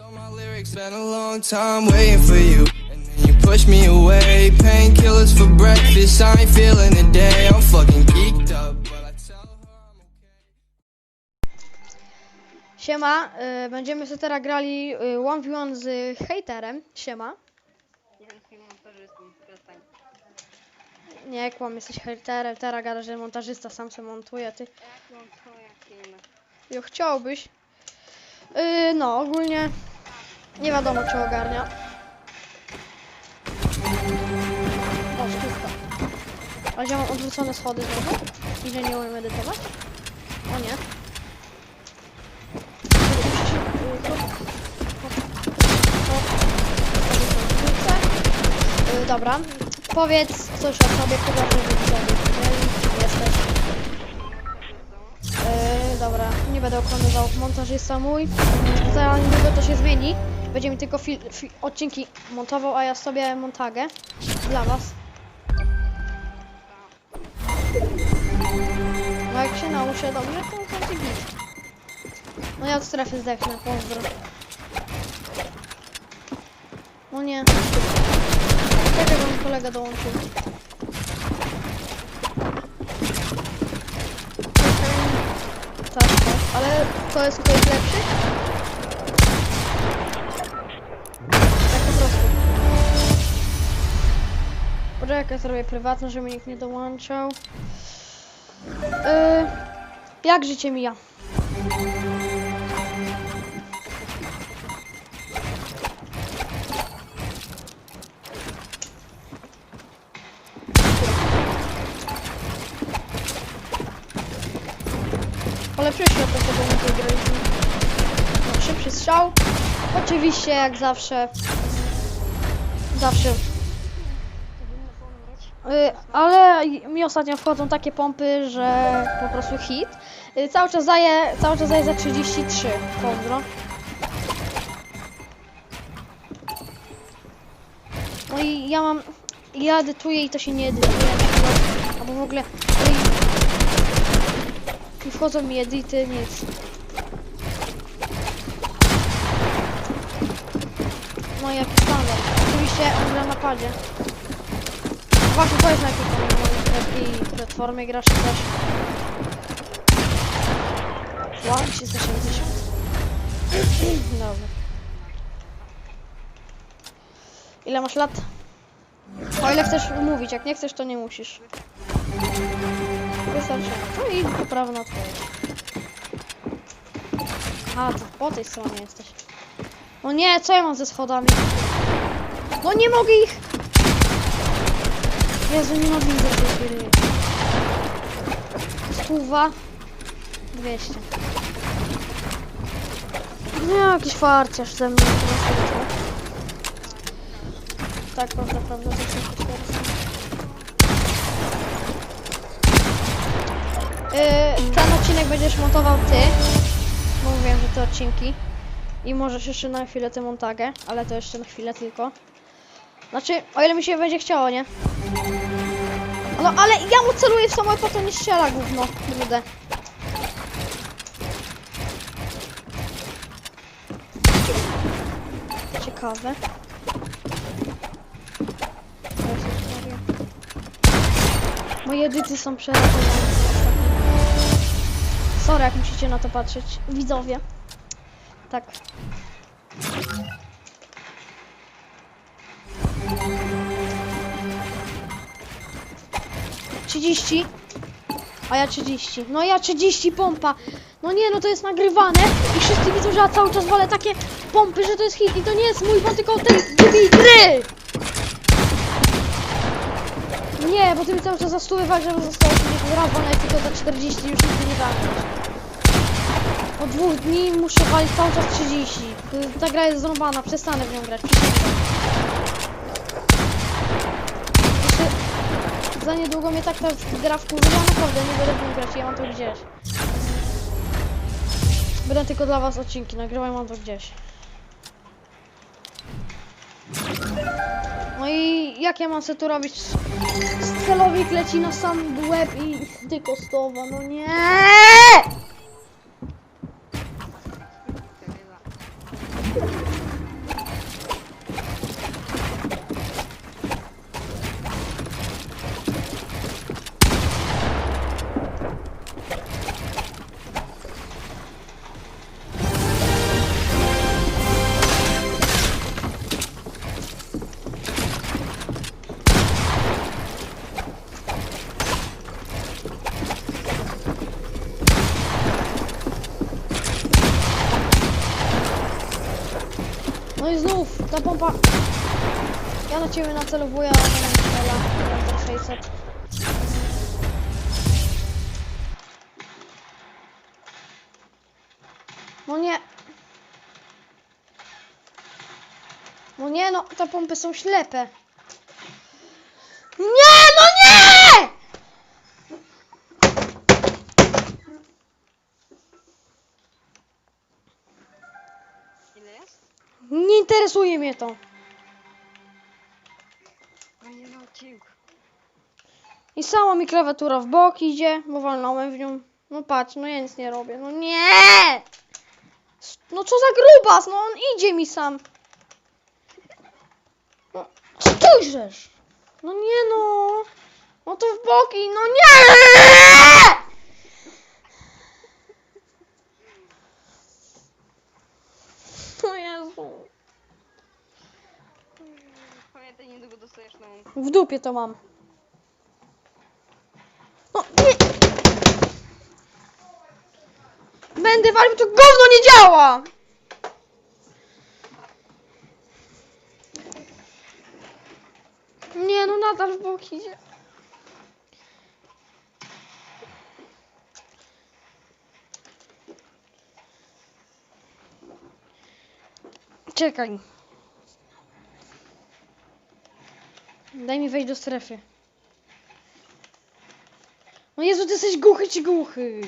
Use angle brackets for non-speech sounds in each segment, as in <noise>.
So my lyrics spent a long time waiting for you. And then you push me away. Painkillers for breakfast. I ain't feeling the day. I'm fucking geeked up. But I tell her I'm okay. Siema, y, będziemy sobie teraz grali y, 1v1 z hejterem. Siema. Nie, kłam, jesteś hejterem, teraz gada, że montażysta sam se montuje, ty. Jo, chciałbyś. Y, no, ogólnie nie wiadomo, czy ogarnia. O, sztuka. Ale ja mam odwrócone schody znowu i że nie umiem edytować. O nie. Y, Dobra, powiedz coś o sobie, chyba że jesteś. Yy, dobra, nie będę okłamywał, montażysta mój. Za niedługo to się zmieni. Będzie mi tylko odcinki montował, a ja sobie montagę dla was. No jak się nauczę dobrze, to będzie git. No ja od strefy zdechnę, pozdro. No nie. Czekaj, bo mi kolega dołączył. Tak, tak. Ale to jest ktoś lepszy? Poczekaj, zrobię prywatne, żeby nikt nie dołączał. Yy, jak życie mija? Polepszyłeś się od tego, nie wygraliśmy. No, szybszy strzał. Oczywiście, jak zawsze. Zawsze. Y, ale mi ostatnio wchodzą takie pompy, że po prostu hit. Y, cały czas daje, cały czas daje za 33. Pozdro. No i ja mam, ja edytuję i to się nie edytuje. Albo w ogóle, no i, i wchodzą mi edity, nic. No jaki standard. Oczywiście on na padzie. Właśnie powiedz na jakiej, na jakiej platformie grasz czy coś. Wow, 370. <clears throat> Dobra. Ile masz lat? O ile chcesz mówić, jak nie chcesz to nie musisz. Wystarczy. No i poprawa na twoje. A, to po tej stronie jesteś. No nie, co ja mam ze schodami? No nie mogę ich! Jezu, nienawidzę tej gry. Stuwa. 200. No jakiś farciarz ze mnie. Tak, prawda, prawda, to farciarz. Yy, ten odcinek będziesz montował ty, mówiłem, że te odcinki. I możesz jeszcze na chwilę tę montagę, ale to jeszcze na chwilę tylko. Znaczy, o ile mi się będzie chciało, nie? No ale ja mu celuję w samolot, potem nie strzela gówno, brudę. Ciekawe. Moje edyty są przerażające. Sorry, jak musicie na to patrzeć. Widzowie. Tak. Trzydzieści. A ja 30. No ja 30 pompa. No nie, no to jest nagrywane i wszyscy widzą, że ja cały czas walę takie pompy, że to jest hit i to nie jest mój, bo tylko tej gry. Nie, bo ty mi cały czas za stówę walczę, że zostało 30 raz, jest tylko za 40, już nigdy nie walczę. Od dwóch dni muszę walić cały czas 30. Y, Ta gra jest zrąbana, przestanę w nią grać. przysięgam. Jeszcze Za niedługo mnie tak ta gra wkurzyła, naprawdę nie będę w grać, ja mam to gdzieś. Będę tylko dla was odcinki nagrywał, mam to gdzieś. No i jak ja mam sobie tu robić? Celowik leci na sam łeb i tylko stowa, no nie! Ciebie nacelowuję, ale nie mam strzela. Mam tak 600. No nie. No nie, no te pompy są ślepe. Nie, no nie! Nie interesuje mnie to. I sama mi klawiatura w bok idzie, bo walnąłem w nią. No patrz, no ja nic nie robię. No nie! No co za grubas, no on idzie mi sam. No! No nie no! No to w boki, no nie! O Jezu. Pamiętaj, W dupie to mam. No nie! Będę walił, to gówno nie działa! Nie, no nadal w bok idzie. Czekaj. Daj mi wejść do strefy. No Jezu, ty jesteś głuchy czy głuchy?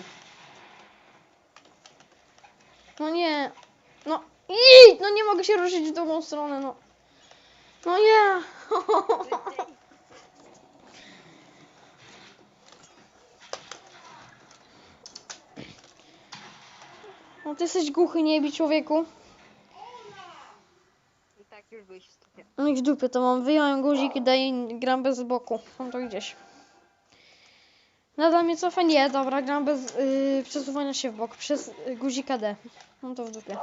No nie. No idź! No nie mogę się ruszyć w drugą stronę, no. No nie. <laughs> No ty jesteś głuchy, nie bij człowieku. I tak już byłeś w No w dupie to mam. Wyjąłem guzik i daję gram bez boku. Mam to gdzieś. Nadal mnie cofa? Nie, dobra, gram bez yy, przesuwania się w bok. Przez y, guzika D. Mam to w dupie.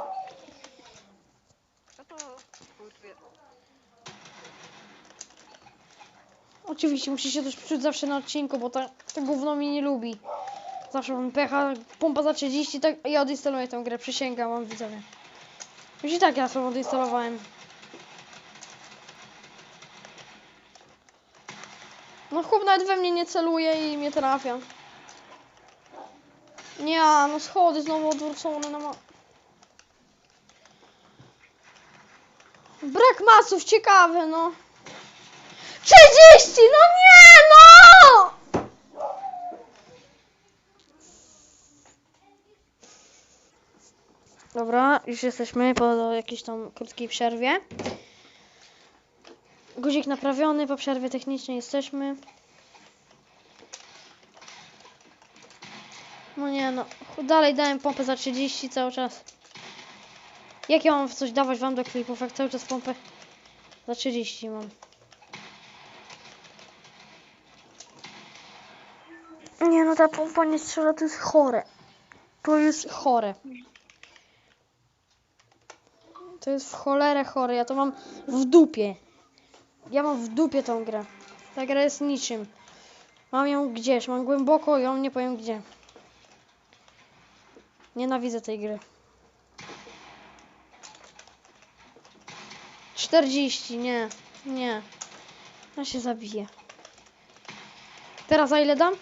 No to. Oczywiście musi się też psuć zawsze na odcinku, bo ta, to gówno mnie nie lubi. Zawsze mam pecha, pompa za 30, tak ja odinstaluję tę grę, przysięgam wam widzowie. Już i tak ja sobie odinstalowałem. No chłop nawet we mnie nie celuje i mnie trafia. Nie, no schody znowu odwrócone, no ma... Brak masów, ciekawe, no. 30! No nie, no! Dobra, już jesteśmy po jakiejś tam krótkiej przerwie. Guzik naprawiony, po przerwie technicznej jesteśmy. No nie no, dalej dałem pompę za 30 cały czas. Jak ja mam coś dawać wam do klipów, jak cały czas pompę za 30 mam. Nie no, ta pompa nie strzela, to jest chore. To jest chore. To jest w cholerę chore, ja to mam w dupie. Ja mam w dupie tą grę. Ta gra jest niczym. Mam ją gdzieś, mam głęboko ją, nie powiem gdzie. Nienawidzę tej gry. 40, nie, nie. Ja się zabiję. Teraz za ile dam?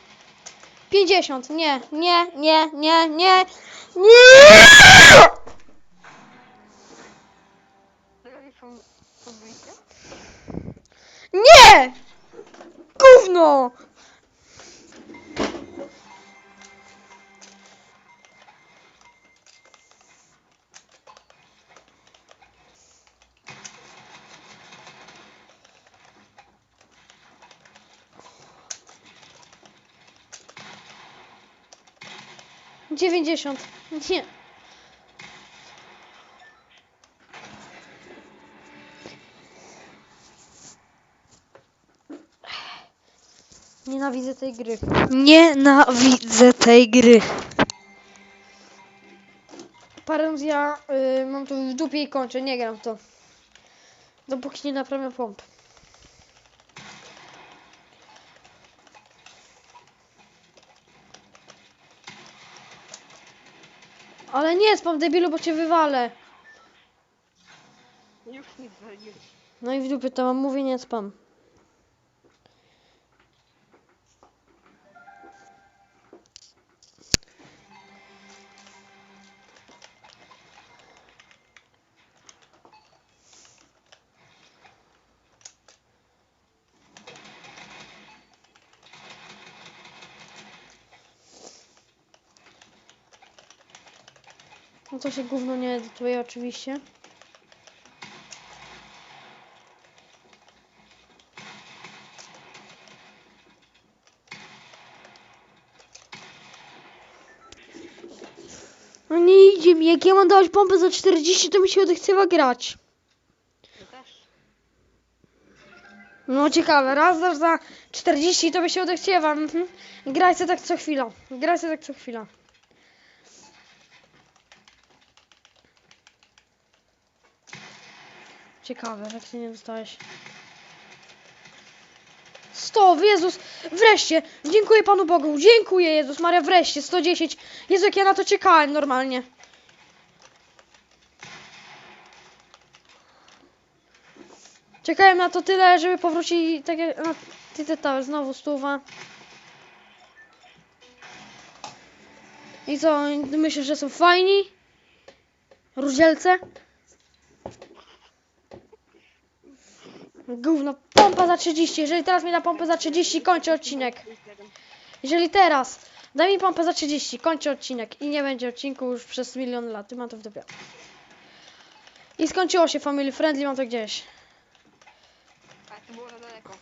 50, nie, nie, nie, nie, nie, nie! Nie! Gówno! Dziewięćdziesiąt. Nie. Nienawidzę tej gry. Nienawidzę tej gry. Parę ja y, mam to w dupie i kończę, nie gram w to. Dopóki nie naprawię pomp. Ale nie spam debilu, bo cię wywalę. Już nie zwaliłeś. No i w dupie to mam mówię, nie spam. No to się gówno nie edytuje oczywiście. No nie idzie mi, jak ja mam dawać pompę za 40, to mi się odechciewa grać. No ciekawe, raz dasz za 40, to mi się odechciewa. Mhm. Graj sobie tak co chwila. Graj sobie tak co chwila. Ciekawe, jak się nie dostałeś. 100, Jezus, wreszcie, dziękuję Panu Bogu, dziękuję Jezus Maria, wreszcie, 110. Jezu, jak ja na to czekałem normalnie. Czekałem na to tyle, żeby powrócić tak jak na Tite Tower, znowu stuwa. I co, myślisz, że są fajni? Różelce? Gówno, pompa za 30. Jeżeli teraz mi da pompę za 30, kończę odcinek. Jeżeli teraz da mi pompę za 30, kończę odcinek. I nie będzie odcinku już przez milion lat. Mam to w dupie. I skończyło się Family Friendly, mam to gdzieś. A to było za daleko.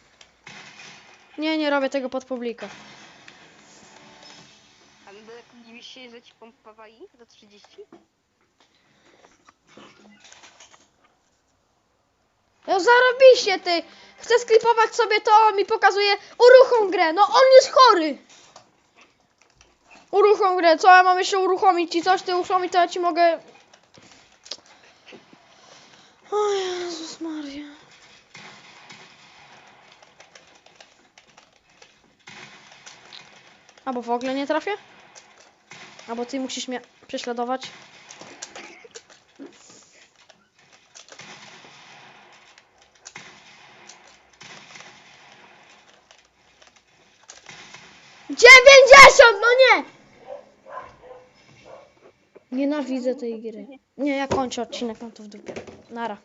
Nie, nie robię tego pod publikę. Ale daleko dziwisz się, że ci pompowali za 30? No zarobiście ty! Chcę sklipować sobie to, on mi pokazuje uruchom grę. No on jest chory! Uruchom grę, co ja mam jeszcze uruchomić ci coś, ty uruchomić to ja ci mogę... O Jezus Maria. Albo w ogóle nie trafię? Albo ty musisz mnie prześladować. Dziewięćdziesiąt, no nie! Nienawidzę tej gry. Nie, ja kończę odcinek, mam to w dupie. Nara.